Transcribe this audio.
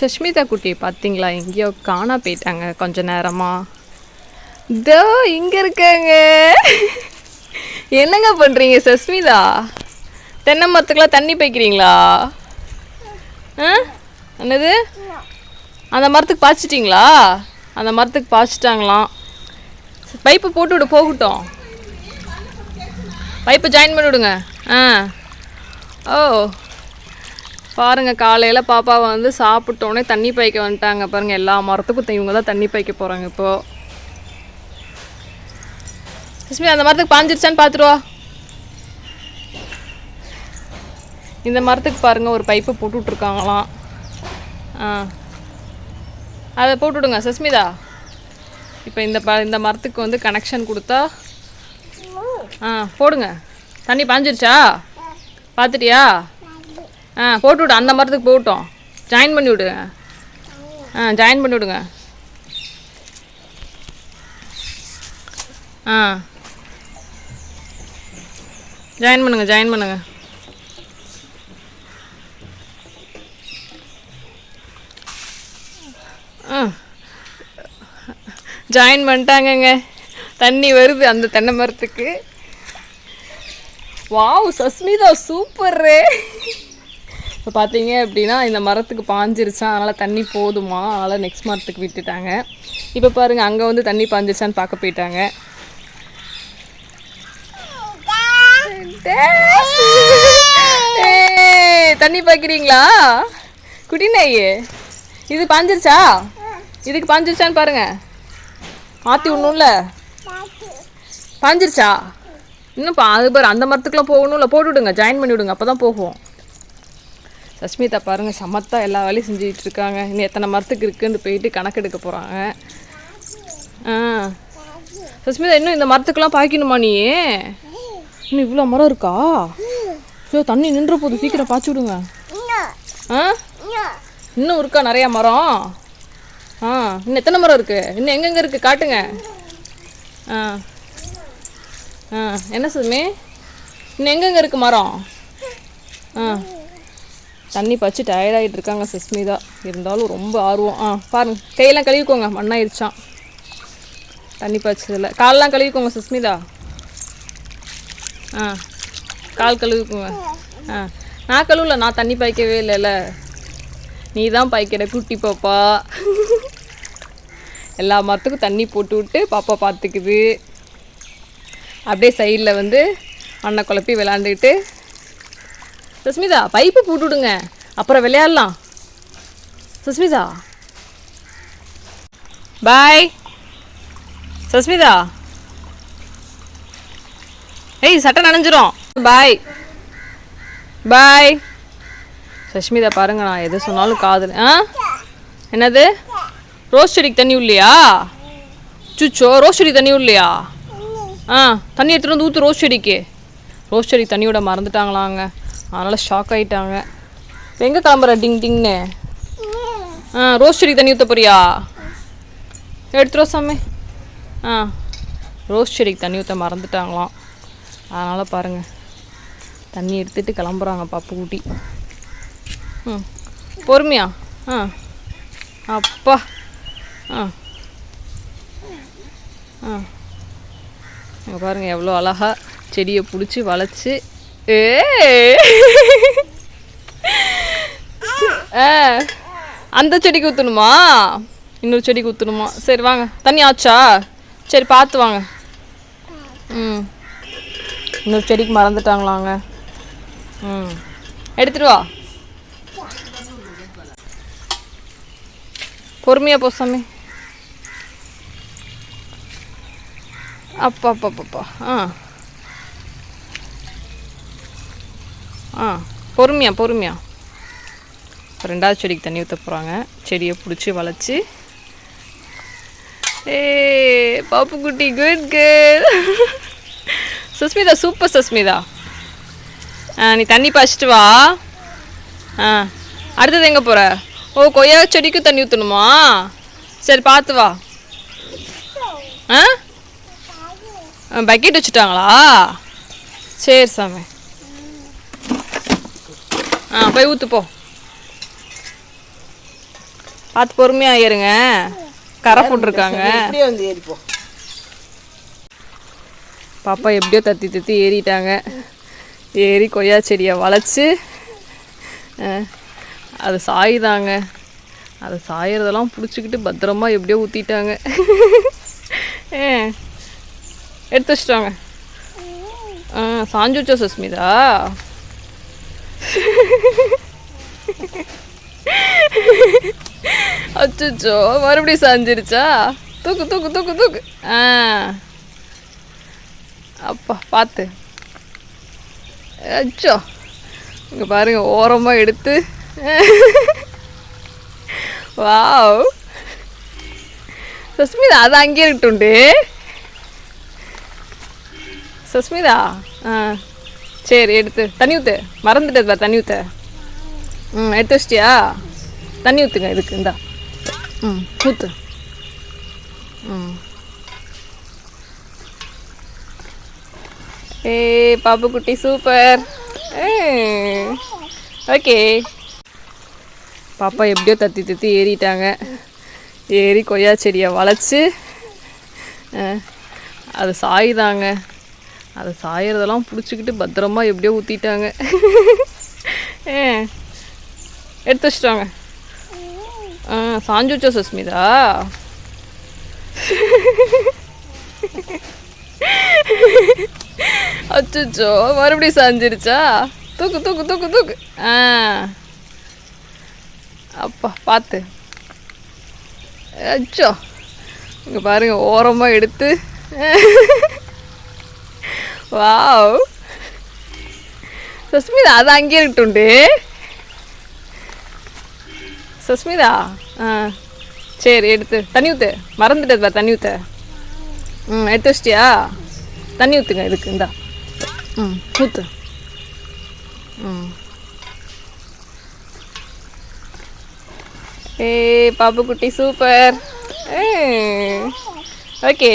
சஷ்மிதா குட்டியை பார்த்தீங்களா? எங்கேயோ காணா போயிட்டாங்க கொஞ்ச நேரமாக இதோ இங்கே இருக்காங்க. என்னங்க பண்ணுறீங்க சஷ்மிதா? தென்னை மரத்துக்கெலாம் தண்ணி பைக்கிறீங்களா ஆ? என்னது? அந்த மரத்துக்கு பாய்ச்சிட்டிங்களா? அந்த மரத்துக்கு பாய்ச்சிட்டாங்களாம். பைப்பு போட்டு விடு போகட்டும். பைப்பை ஜாயின் பண்ணி விடுங்க. ஆ. ஓ. பாருங்கள் காலையில் பாப்பா வந்து சாப்பிட்டோன்னே தண்ணி பாய்க்க வந்துட்டாங்க. பாருங்கள் எல்லா மரத்துக்கும் இவங்க தான் தண்ணி பாய்க்க போகிறாங்க இப்போது சுஷ்மி அந்த மரத்துக்கு பாஞ்சிருச்சான்னு பார்த்துருவா இந்த மரத்துக்கு பாருங்கள் ஒரு பைப்பு போட்டுட்ருக்காங்களாம். ஆ. அதை போட்டுவிடுங்க சஸ்மிதா. இப்போ இந்த ப இந்த மரத்துக்கு வந்து கனெக்ஷன் கொடுத்தா ஆ போடுங்க. தண்ணி பாஞ்சிருச்சா? பார்த்துட்டியா ஆ போட்டு விடு அந்த மரத்துக்கு போட்டோம் ஜாயின் பண்ணி விடுங்க ஆ ஜாயின் பண்ணி விடுங்க ஆ. ஜாயின் பண்ணுங்க ஜாயின் பண்ணுங்க. ஆ. ஜாயின் பண்ணிட்டாங்கங்க. தண்ணி வருது அந்த தென்னை மரத்துக்கு. வாவ் சஸ்மிதா சூப்பரு இப்போ பார்த்தீங்க அப்படின்னா இந்த மரத்துக்கு பாஞ்சிருச்சா? அதனால் தண்ணி போதுமா? அதனால் நெக்ஸ்ட் மரத்துக்கு விட்டுட்டாங்க. இப்போ பாருங்கள் அங்கே வந்து தண்ணி பாஞ்சிருச்சான்னு பார்க்க போயிட்டாங்க. தண்ணி பாய்க்கிறீங்களா? குடிநாயே இது பாஞ்சிருச்சா? இதுக்கு பாஞ்சிருச்சான்னு பாருங்க. மாற்றி விடணும்ல? பாஞ்சிருச்சா? இன்னும் அது பாரு அந்த மரத்துக்குலாம் போகணும்ல. போட்டு விடுங்க ஜாயின் பண்ணி விடுங்க அப்போ தான் போகும். சஸ்மிதா பாருங்கள் சமத்தா எல்லா வேலையும் செஞ்சுக்கிட்டு இருக்காங்க. இன்னும் எத்தனை மரத்துக்கு இருக்குன்னு போயிட்டு கணக்கெடுக்க போகிறாங்க ஆ. சஸ்மிதா இன்னும் இந்த மரத்துக்கெல்லாம் பாய்க்கணுமா நீ? இன்னும் இவ்வளோ மரம் இருக்கா? ஐயோ தண்ணி நின்ற போது சீக்கிரம் பாய்ச்சி விடுங்க. ஆ? இன்னும் இருக்கா நிறையா மரம்? ஆ இன்னும் எத்தனை மரம் இருக்குது இன்னும் எங்கெங்கே இருக்குது காட்டுங்க. ஆ. ஆ என்ன சுமி இன்னும் எங்கெங்கே இருக்குது மரம்? ஆ. தண்ணி பச்சு டயர்டாகிட்டு இருக்காங்க சுஸ்மிதா. இருந்தாலும் ரொம்ப ஆர்வம். ஆ பாருங்க கையெல்லாம் கழுவிக்கோங்க. மண்ணாயிருச்சான் தண்ணி பாய்ச்சதில்ல காலெல்லாம் கழுவிக்கோங்க சுஸ்மிதா. ஆ கால் கழுவிக்கோங்க. ஆ நான் கழுவல நான் தண்ணி பாய்க்கவே இல்லைல்ல நீ தான் பாய்க்கிற குட்டி பாப்பா. எல்லா மரத்துக்கும் தண்ணி போட்டு விட்டு பாப்பா பார்த்துக்குது அப்படியே சைடில் வந்து மண்ணை குழப்பி விளாண்டுக்கிட்டு சுஸ்மிதா பைப்பு போட்டுவிடுங்க அப்புறம் விளையாடலாம். சுஸ்மிதா. பாய் சுஸ்மிதா. ஏய் சட்டை நனைஞ்சிரும். பாய் பாய் சஷ்மிதா பாருங்க நான் எது சொன்னாலும் காதல் ஆ? என்னது? ரோஸ் செடிக்கு தண்ணி இல்லையா சுச்சோ ரோஸ் செடி தண்ணி இல்லையா ஆ தண்ணி எடுத்துகிட்டு வந்து ஊற்று ரோஸ் செடிக்கு. ரோஸ் செடிக்கு தண்ணியோட மறந்துட்டாங்களாங்க. அதனால் ஷாக் ஆகிட்டாங்க இப்போ எங்கே கிளம்புற டிங் டிங்னு. ஆ ரோஸ் செடிக்கு தண்ணி ஊற்ற போறியா? எடுத்துருவா சாமி. ஆ ரோஸ் செடிக்கு தண்ணி ஊற்ற மறந்துட்டாங்களாம். அதனால் பாருங்கள் தண்ணி எடுத்துட்டு கிளம்புறாங்க பாப்பு ஊட்டி. ம் பொறுமையா? ஆ அப்பா. ஆ ஆ. பாருங்கள் எவ்வளோ அழகாக செடியை பிடிச்சி வளைச்சி. ஏ. ஆ அந்த செடிக்கு ஊற்றணுமா இன்னொரு செடிக்கு ஊற்றணுமா சரி வாங்க. தண்ணி ஆச்சா? சரி பார்த்து வாங்க. ம். இன்னொரு செடிக்கு மறந்துட்டாங்களாங்க. ம். எடுத்துட்டு வா. பொறுமையா போ சாமி. அப்பா அப்பா, அப்பா. ஆ. ஆ பொறுமையா பொறுமையா. ரெண்டாவது செடிக்கு தண்ணி ஊற்ற போகிறாங்க செடியை பிடிச்சி வளைச்சி. ஏ பாப்பு குட்டி good good Sushmita super Sushmita. ஆ நீ தண்ணி பாய்ச்சிட்டு வா. ஆ அடுத்தது எங்கே போகிற ஓ கொய்யா செடிக்கும் தண்ணி ஊற்றணுமா சரி பார்த்து வா. ஆ? பக்கெட் வச்சுட்டாங்களா? சரி சாமி. ஆ போய் ஊற்று போ. பார்த்து பொறுமையாக ஏறுங்க. கரை போட்டிருக்காங்க. பாப்பா எப்படியோ தத்தி தத்தி ஏறிட்டாங்க. ஏறி கொய்யா செடியை வளைச்சி அது சாயுதாங்க. அது சாயறதெல்லாம் பிடிச்சிக்கிட்டு பத்திரமா எப்படியோ ஊற்றிட்டாங்க எடுத்து வச்சிட்டாங்க ஆ சாஞ்சு வச்சோ சுஸ்மிதா? அச்சோ மறுபடியும் சாஞ்சிருச்சா? தூக்கு தூக்கு தூக்கு தூக்கு. ஆ. அப்பா பார்த்து. அச்சோ. இங்கே பாருங்க ஓரமாக எடுத்து. வாவ். சஸ்மிதா அது அங்கேயே இருக்கட்டும்டி. சஸ்மிதா ஆ. சரி எடுத்து. தண்ணி ஊற்று மறந்துட்டது பா தண்ணி ஊற்ற ம் எடுத்து வச்சிட்டியா? தண்ணி ஊற்றுங்க இதுக்கு இந்தா. ம் ஊற்று ம். ஏ பாப்பு குட்டி சூப்பர் ஓகே. பாப்பா எப்படியோ தத்தி தத்தி ஏறிட்டாங்க. ஏறி கொய்யா செடியை வளைச்சி அது சாயுதாங்க. அதை சாயறதெல்லாம் பிடிச்சிக்கிட்டு பத்திரமா எப்படியோ ஊற்றிட்டாங்க எடுத்து வச்சிட்டாங்க. ஆ சாஞ்சு வச்சா சஸ்மிதா? அச்சோ மறுபடியும் சாஞ்சிருச்சா? தூக்கு தூக்கு தூக்கு தூக்கு. ஆ. அப்பா பார்த்து. அச்சோ இங்கே பாருங்க ஓரமாக எடுத்து. வாவ். சுஸ்மிதா அது அங்கேயே இருக்கட்டும்டி. சுஸ்மிதா ஆ சரி எடுத்து தண்ணி ஊற்று மறந்துட்டது பா தண்ணி ஊற்ற ம் எடுத்து வச்சிட்டியா? தண்ணி ஊற்றுங்க இதுக்கு இந்தா. ம் ஊற்று ம். ஏ பாப்பு குட்டி சூப்பர் ஓகே.